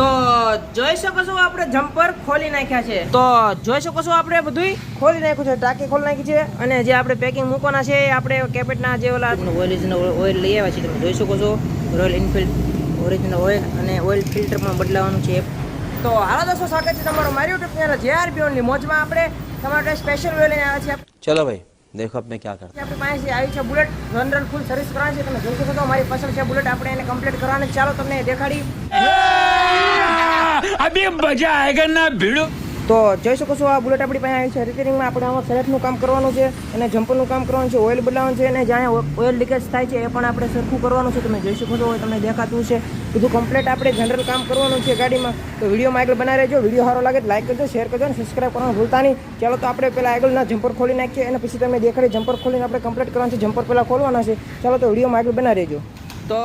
તો જોઈ શકો છો આપણે જમ્પર ખોલી નાખ્યા છે. તો જોઈ શકો છો આપણે બધું ખોલી નાખ્યું છે ટાંકી ખોલી નાખી છે અને જે આપણે પેકિંગ મૂકવાના છે એ આપણે કેપેટના જે ઓલા ઓઇલિજનો ઓઇલ લઈ આવ્યા છે તમે જોઈ શકો છો. રોયલ ઇન્ફિલ્ડ ઓરિજિનલ ઓઇલ અને ઓઇલ ફિલ્ટરમાં બદલાવાનું છે તો હાલો દોસ્તો સ્વાગત છે તમારું મારી YouTube channel J RP only મોજમાં આપણે તમારા સ્પેશિયલ ઓઇલ લઈને આવ્યા છે ચલો ભાઈ દેખો આપણે ક્યાં કરતા આપણી પાસે આવી છે બુલેટ જનરલ ફૂલ સર્વિસ કરવાની છે તમે જોઈ શકો છો મારી પસંદ છે બુલેટ આપણે એને કમ્પ્લીટ કરવાની ચાલો તમને દેખાડી. अभी मजा आएगा ना भिड़ो તો જોઈ શકો છો આ બુલેટ આપણી પાસે આવી છે રિપેરિંગમાં આપણે આમાં સેલેટનું કામ કરવાનું છે અને જમ્પરનું કામ કરવાનું છે ઓઇલ બદલાવવાનું છે અને જ્યાં ઓઇલ લીકેજ થાય છે એ પણ આપણે સરખું કરવાનું છે તમે જોઈ શકો છો તમને દેખાતું છે બધું કમ્પ્લીટ આપણે જનરલ કામ કરવાનું છે ગાડીમાં તો વિડીયોમાં આગળ બનાવી રહેજો વિડીયો સારો લાગે તો લાઈક કરજો શેર કરજો અને સબસ્ક્રાઈબ કરવાનું ભૂલતા નહીં ચાલો તો આપણે પહેલાં આગળના જમ્પર ખોલી નાખીએ અને પછી તમે દેખાડી જમ્પર ખોલીને આપણે કમ્પ્લીટ કરવાનું છે જમ્પર પહેલાં ખોલવાના છે ચાલો તો વિડીયોમાં આગળ બનાવી રહેજો તો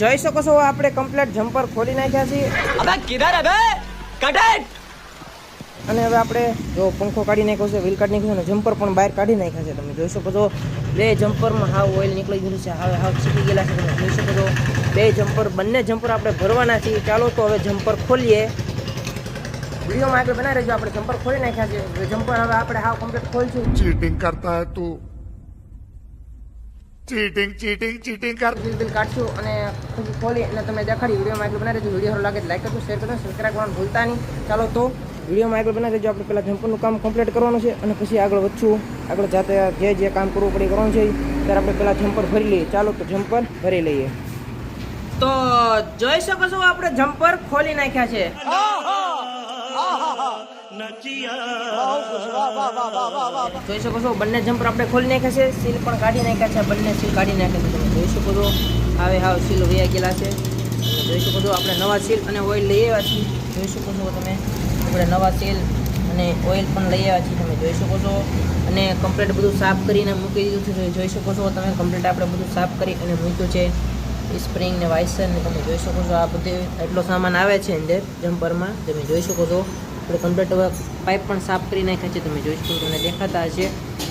જોઈ શકો છો આપણે કમ્પ્લીટ જમ્પર ખોલી નાખ્યા છીએ. અબે કિધર અબે! કટેટ અને હવે આપણે જો પંખો કાઢી નાખ્યો છે વ્હીલ કાઢી નાખ્યું અને જમ્પર પણ બહાર કાઢી નાખ્યા છે. તમે જોઈ શકો છો બે જમ્પરમાં હાવ ઓઇલ નીકળી ગયું છે હાવ હાવ છીકી ગયેલા છે. તમે જોઈ શકો છો બે જમ્પર બંને જમ્પર આપણે ભરવાના છીએ. ચાલો તો હવે જમ્પર ખોલીએ. વિડીયોમાં આગળ બનાવી રહેજો આપણે જમ્પર ખોલી નાખ્યા છે. જમ્પર હવે આપણે હાવ કમ્પ્લીટ ખોલશું. ચીટિંગ કરતા હતું ચીટિંગ ચીટિંગ ચીટિંગ કર. દિલ દિલ કાઢશું અને પછી ખોલી અને તમે દેખાડી વિડીયોમાં એટલું બનાવી દેજો. વીડિયો લાગે લાઈક કરજો શેર કરજો સબસ્ક્રાઈબ કરવાનું ભૂલતા નહીં. ચાલો તો વિડીયોમાં આગળ બનાવી દેજો. આપણે પહેલાં જમ્પરનું કામ કમ્પ્લીટ કરવાનું છે અને પછી આગળ વધશું. આગળ જાતે જે જે કામ કરવું પડે કરવાનું છે. ત્યારે આપણે પહેલાં જમ્પર ભરી લઈએ. ચાલો તો જમ્પર ભરી લઈએ. તો જોઈ શકો છો આપણે જમ્પર ખોલી નાખ્યા છે. જોઈ શકો છો બંને જમ્પર આપણે ખોલી નાખ્યા છે સીલ પણ કાઢી નાખ્યા છે બંને સીલ કાઢી નાખ્યા છે. તમે જોઈ શકો છો હવે હાવ સીલ વયા ગયેલા છે. જોઈ શકો છો આપણે નવા સીલ અને ઓઇલ લઈ આવ્યા છીએ. જોઈ શકો છો તમે આપણે નવા સીલ અને ઓઇલ પણ લઈ આવ્યા છીએ. તમે જોઈ શકો છો અને કમ્પ્લેટ બધું સાફ કરીને મૂકી દીધું છે. જોઈ શકો છો તમે કમ્પ્લેટ આપણે બધું સાફ કરી અને મૂક્યું છે. સ્પ્રિંગ ને વાઇસર ને તમે જોઈ શકો છો આ બધે એટલો સામાન આવે છે અંદર જમ્પરમાં. તમે જોઈ શકો છો આપણે કમ્પ્લેટ હવે પાઇપ પણ સાફ કરી નાખ્યા છે. તમે જોઈ શકો તમને દેખાતા હશે.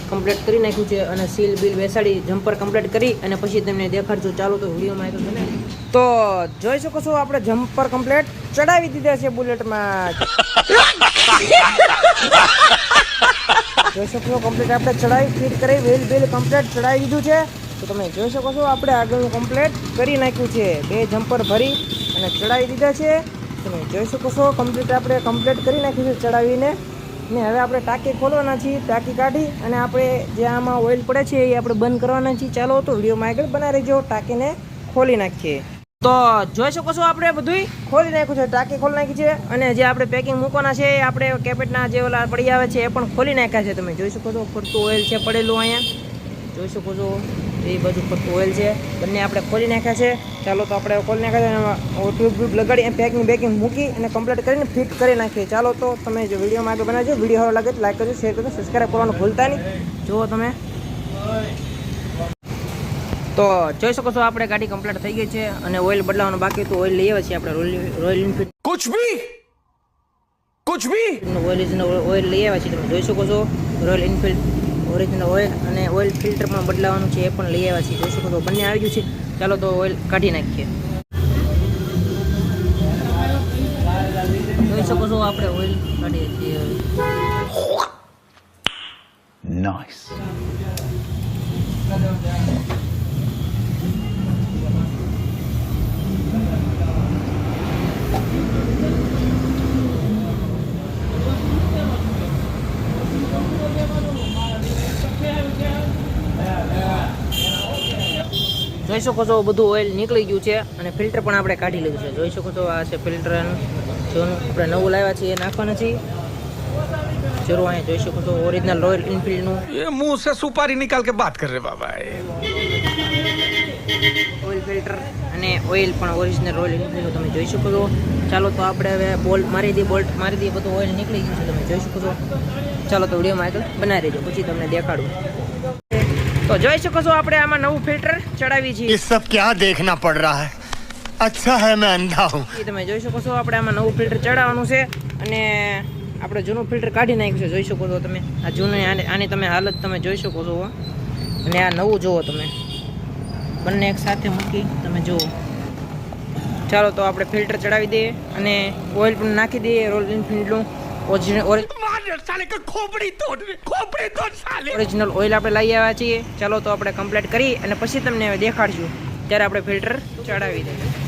કમ્પ્લેટ કરી નાખ્યું છે અને સીલ બિલ બેસાડી જમ્પર કમ્પ્લેટ કરી અને પછી તમને દેખાડજો ચાલો તો વિડીયોમાં આવ્યો છે તો જોઈ શકો છો, આપણે જમ્પર કમ્પ્લેટ ચડાવી દીધા છે બુલેટમાં જોઈ શકો છો કમ્પ્લીટ આપણે ચડાવી ફિટ કરી વેલ બિલ કમ્પ્લેટ ચડાવી દીધું છે. તો તમે જોઈ શકો છો, આપણે આગળનું કમ્પ્લેટ કરી નાખ્યું છે. બે જમ્પર ભરી અને ચડાવી દીધા છે. તમે જોઈ શકો છો કમ્પ્લીટ આપણે કમ્પ્લીટ કરી નાખીશું ચડાવીને. ને હવે આપણે ટાંકી ખોલવાના છીએ, ટાંકી કાઢી અને આપણે જે આમાં ઓઇલ પડે છે એ આપણે બંધ કરવાના છીએ. ચાલો તો વિડીયોમાં આગળ બનાવી રહેજો, ટાંકીને ખોલી નાખીએ. તો જોઈ શકો છો આપણે બધુંય? ખોલી નાખ્યું છે, ટાંકી ખોલી નાખી છે અને જે આપણે પેકિંગ મૂકવાના છે એ આપણે કેપેટના જે ઓલા પડી આવે છે એ પણ ખોલી નાખ્યા છે. તમે જોઈ શકો છો, ફરતું ઓઇલ છે પડેલું અહીંયા. જોઈ શકો છો. એ બાજુ ફરતું ઓઇલ છે બંને આપણે ખોલી નાખ્યા છે. ચાલો તો આપણે ખોલી નાખ્યા છે ટ્યુબ ટ્યુબ લગાડી પેકિંગ બેકિંગ મૂકી અને કમ્પ્લીટ કરીને ફિટ કરી નાખીએ. ચાલો તો તમે જો વિડીયોમાં આગળ બનાવજો. વીડિયો હવે લાગે લાઈક કરજો શેર કરજો સબસ્ક્રાઈબ કરવાનું ભૂલતા નહીં. જુઓ તમે. તો જોઈ શકો છો આપણે ગાડી કમ્પ્લીટ થઈ ગઈ છે અને ઓઇલ બદલાવાનું બાકી તો ઓઇલ લઈ આવ્યા છે આપણે રોયલ ઇન્ફિલ્ડ કુછ ભી કુછ ભી ઓઇલ ઓઇલ લઈ આવ્યા છે તમે જોઈ શકો છો. રોયલ ઇન્ફિલ્ડ ઓરિજિનલ ઓઇલ અને ઓઇલ ફિલ્ટર પણ બદલાવાનું છે એ પણ લઈ આવ્યા છીએ. જોઈ શકો છો, બંને આવી ગયું છે. ચાલો તો ઓઇલ કાઢી નાખીએ. જોઈ શકો છો, આપણે ઓઇલ કાઢીએ છીએ હવે. જોઈ શકો છો બધું ઓઇલ નીકળી ગયું છે અને ફિલ્ટર પણ આપણે કાઢી લીધું છે. જોઈ શકો છો આ છે ફિલ્ટર જોનું આપણે નવું લાવ્યા છીએ નાખવાના છીએ. જરૂર અહીંયા જોઈ શકો છો ઓરિજિનલ રોયલ ઇન્ફિલ્ડનું એ મુંહ સે સુપારી નિકાલ કે વાત કર રે બાબા ઓઇલ ફિલ્ટર અને ઓઇલ પણ ઓરિજિનલ રોયલ ઇન્ફિલ્ડનું તમે જોઈ શકો છો. ચાલો તો આપણે હવે બોલ્ટ મારી દઈએ બોલ્ટ મારી દઈએ બધું ઓઇલ નીકળી ગયું છે તમે જોઈ શકો છો. ચાલો તો વિડીયોમાં આગળ બનાવી દેજો પછી તમને દેખાડું. તો જોઈ શકો છો આપણે આમાં નવું ફિલ્ટર ચડાવી છીએ સબ ક્યાં દેખના પડ રહા હૈ? અચ્છા હે મેં અંધા હું. તમે જોઈ શકો છો આપણે આમાં નવું ફિલ્ટર ચડાવવાનું છે અને આપણે જૂનું ફિલ્ટર કાઢી નાખ્યું છે જોઈ શકો છો તમે. આ જૂનું આની તમે હાલત તમે જોઈ શકો છો અને આ નવું જુઓ તમે. બંને એક સાથે મૂકી તમે જુઓ. ચાલો તો આપણે ફિલ્ટર ચડાવી દઈએ અને ઓઇલ પણ નાખી દઈએ રોલ ઇનફિલ્ડનું ઓરિજિનલ ઓઇલ આપણે લઈ આવ્યા છીએ. ચાલો તો આપણે કમ્પ્લીટ કરી અને પછી તમને દેખાડશું. ત્યારે આપણે ફિલ્ટર ચડાવી દઈએ.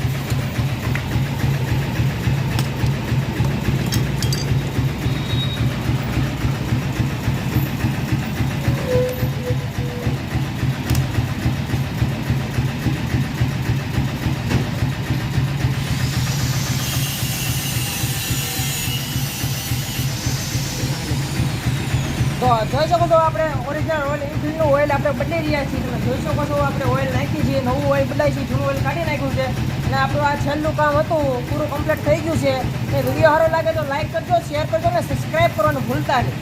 જોઈ શકો છો આપણે ઓરિજિનલ ઓઇલ એન્ફિલ્ડનું ઓઇલ આપણે બદલી રહ્યા છીએ. તમે જોઈ શકો છો આપણે ઓઇલ નાખી છીએ, નવું ઓઇલ બદલાય છે, જૂનું ઓઇલ કાઢી નાખ્યું છે. અને આપણું આ છેલ્લું કામ હતું, પૂરું કમ્પ્લીટ થઈ ગયું છે. એ વીડિયો સારો લાગે તો લાઇક કરજો શેર કરજો અને સબસ્ક્રાઈબ કરવાનું ભૂલતા નહીં.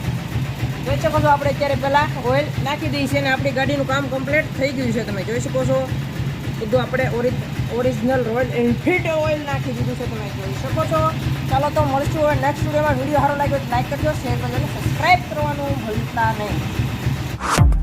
જોઈ શકો છો આપણે અત્યારે પહેલાં ઓઇલ નાખી દઈએ છીએ અને આપણી ગાડીનું કામ કમ્પ્લીટ થઈ ગયું છે. તમે જોઈ શકો છો. બધું આપણે ઓરિજ, ઓરિજિનલ રોયલ એન્ફિલ્ડ ઓઇલ નાખી દીધું છે, તમે જોઈ શકો છો. ચાલો તો મળશું હવે નેક્સ્ટ વિડીયોમાં વીડિયો સારો લાગ્યો લાઈક કરજો શેર કરજો અને સબસ્ક્રાઈબ કરવાનું ભૂલતા નહીં.